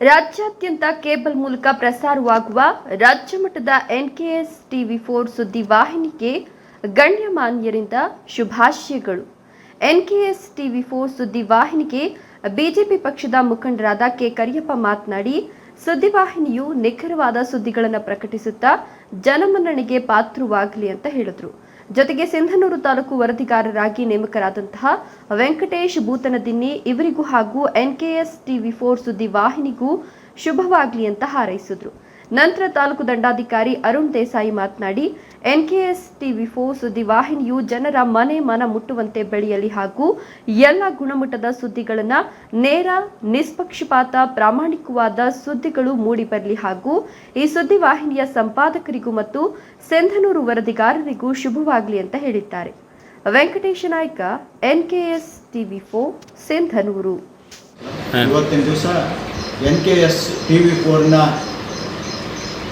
ರಾಜ್ಯಾದ್ಯಂತ ಕೇಬಲ್ ಮೂಲಕ ಪ್ರಸಾರವಾಗುವ ರಾಜ್ಯ ಮಟ್ಟದ ಎನ್ಕೆಎಸ್ ಟಿವಿ ಫೋರ್ ಸುದ್ದಿ ವಾಹಿನಿಗೆ ಗಣ್ಯಮಾನ್ಯರಿಂದ ಶುಭಾಶಯಗಳು. ಎನ್ಕೆಎಸ್ ಟಿವಿ ಫೋರ್ ಸುದ್ದಿ ವಾಹಿನಿಗೆ ಬಿಜೆಪಿ ಪಕ್ಷದ ಮುಖಂಡರಾದ ಕೆ ಕರಿಯಪ್ಪ ಮಾತನಾಡಿ ಸುದ್ದಿವಾಹಿನಿಯು ನಿಖರವಾದ ಸುದ್ದಿಗಳನ್ನು ಪ್ರಕಟಿಸುತ್ತಾ ಜನಮನ್ನಣೆಗೆ ಪಾತ್ರವಾಗಲಿ ಅಂತ ಹೇಳಿದರು. ಜೊತೆಗೆ ಸಿಂಧನೂರು ತಾಲೂಕು ವರದಿಗಾರರಾಗಿ ನೇಮಕರಾದಂತಹ ವೆಂಕಟೇಶ್ ಬೂತನದಿನ್ನಿ ಇವರಿಗೂ ಹಾಗೂ ಎನ್ಕೆಎಸ್ ಟಿವಿ ಫೋರ್ ಸುದ್ದಿ ವಾಹಿನಿಗೂ ಶುಭವಾಗಲಿ ಅಂತ ಹಾರೈಸಿದ್ರು. ನಂತರ ತಾಲೂಕು ದಂಡಾಧಿಕಾರಿ ಅರುಣ್ ದೇಸಾಯಿ ಮಾತನಾಡಿ, ಎನ್ಕೆಎಸ್ ಟಿವಿ ಫೋರ್ ಸುದ್ದಿ ವಾಹಿನಿಯು ಜನರ ಮನೆ ಮನ ಮುಟ್ಟುವಂತೆ ಬೆಳೆಯಲಿ ಹಾಗೂ ಎಲ್ಲ ಗುಣಮಟ್ಟದ ಸುದ್ದಿಗಳನ್ನು ನೇರ, ನಿಷ್ಪಕ್ಷಪಾತ, ಪ್ರಾಮಾಣಿಕವಾದ ಸುದ್ದಿಗಳು ಮೂಡಿಬರಲಿ ಹಾಗೂ ಈ ಸುದ್ದಿ ವಾಹಿನಿಯ ಸಂಪಾದಕರಿಗೂ ಮತ್ತು ಸೆಂಧನೂರು ವರದಿಗಾರರಿಗೂ ಶುಭವಾಗಲಿ ಅಂತ ಹೇಳಿದ್ದಾರೆ. Venkatesha Nayka, NKS TV four, Sindhanur. ಇವತ್ತಿನ ದಿವಸ N K S T V ಫೋರ್ನ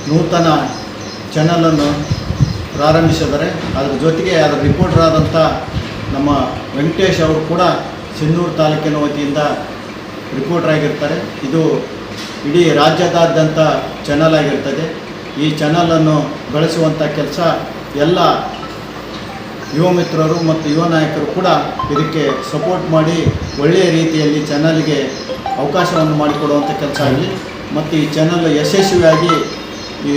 ನೂತನ ಚಾನಲನ್ನು ಪ್ರಾರಂಭಿಸಿದ್ದಾರೆ. ಅದರ ಜೊತೆಗೆ ಅದರ ರಿಪೋರ್ಟರ್ ಆದಂಥ ನಮ್ಮ ವೆಂಕಟೇಶ್ ಅವರು ಕೂಡ ಸಿಂಧೂರು ತಾಲೂಕಿನ ವತಿಯಿಂದ ರಿಪೋರ್ಟರ್ ಆಗಿರ್ತಾರೆ. ಇದು ಇಡೀ ರಾಜ್ಯದಾದ್ಯಂತ ಚಾನಲ್ ಆಗಿರ್ತದೆ. ಈ ಚಾನಲನ್ನು ಬೆಳೆಸುವಂಥ ಕೆಲಸ ಎಲ್ಲ ಯುವ ಮಿತ್ರರು ಮತ್ತು ಯುವ ನಾಯಕರು ಕೂಡ ಇದಕ್ಕೆ ಸಪೋರ್ಟ್ ಮಾಡಿ ಒಳ್ಳೆಯ ರೀತಿಯಲ್ಲಿ ಚಾನಲ್ಗೆ ಅವಕಾಶವನ್ನು ಮಾಡಿಕೊಡುವಂಥ ಕೆಲಸ ಆಗಲಿ. ಮತ್ತು ಈ ಚಾನಲ್ ಯಶಸ್ವಿಯಾಗಿ ಈ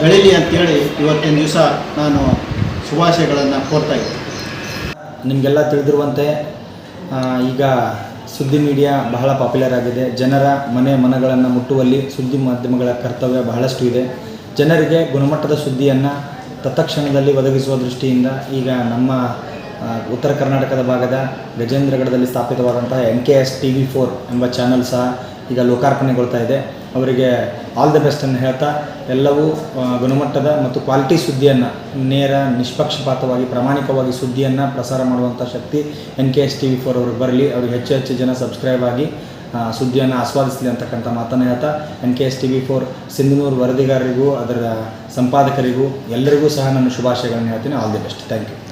ಬೆಳೀಲಿ ಅಂತೇಳಿ ಇವತ್ತಿನ ದಿವಸ ನಾನು ಶುಭಾಶಯಗಳನ್ನು ಕೋರ್ತಾ ಇದ್ದೀನಿ ನಿಮಗೆಲ್ಲ ತಿಳಿದಿರುವಂತೆ ಈಗ ಸುದ್ದಿ ಮೀಡಿಯಾ ಬಹಳ ಪಾಪ್ಯುಲರ್ ಆಗಿದೆ. ಜನರ ಮನೆ ಮನಗಳನ್ನು ಮುಟ್ಟುವಲ್ಲಿ ಸುದ್ದಿ ಮಾಧ್ಯಮಗಳ ಕರ್ತವ್ಯ ಬಹಳಷ್ಟು ಇದೆ. ಜನರಿಗೆ ಗುಣಮಟ್ಟದ ಸುದ್ದಿಯನ್ನು ತತ್ಕ್ಷಣದಲ್ಲಿ ಒದಗಿಸುವ ದೃಷ್ಟಿಯಿಂದ ಈಗ ನಮ್ಮ ಉತ್ತರ ಕರ್ನಾಟಕದ ಭಾಗದ ಗಜೇಂದ್ರಗಢದಲ್ಲಿ ಸ್ಥಾಪಿತವಾದಂತಹ N K S T V four ಎಂಬ ಚಾನಲ್ ಸಹ ಈಗ ಲೋಕಾರ್ಪಣೆಗೊಳ್ತಾ ಇದೆ. ಅವರಿಗೆ ಆಲ್ ದ ಬೆಸ್ಟನ್ನು ಹೇಳ್ತಾ, ಎಲ್ಲವೂ ಗುಣಮಟ್ಟದ ಮತ್ತು ಕ್ವಾಲಿಟಿ ಸುದ್ದಿಯನ್ನು, ನೇರ, ನಿಷ್ಪಕ್ಷಪಾತವಾಗಿ, ಪ್ರಾಮಾಣಿಕವಾಗಿ ಸುದ್ದಿಯನ್ನು ಪ್ರಸಾರ ಮಾಡುವಂಥ ಶಕ್ತಿ N K S T V four ಅವ್ರಿಗೆ ಬರಲಿ. ಅವ್ರಿಗೆ ಹೆಚ್ಚು ಹೆಚ್ಚು ಜನ ಸಬ್ಸ್ಕ್ರೈಬ್ ಆಗಿ ಸುದ್ದಿಯನ್ನು ಆಸ್ವಾದಿಸಲಿ ಅಂತಕ್ಕಂಥ ಮಾತನ್ನು ಹೇಳ್ತಾ N K S T V four Sindhanur ವರದಿಗಾರರಿಗೂ, ಅದರ ಸಂಪಾದಕರಿಗೂ, ಎಲ್ಲರಿಗೂ ಸಹ ನಾನು ಶುಭಾಶಯಗಳನ್ನು ಹೇಳ್ತೀನಿ. All the best thank you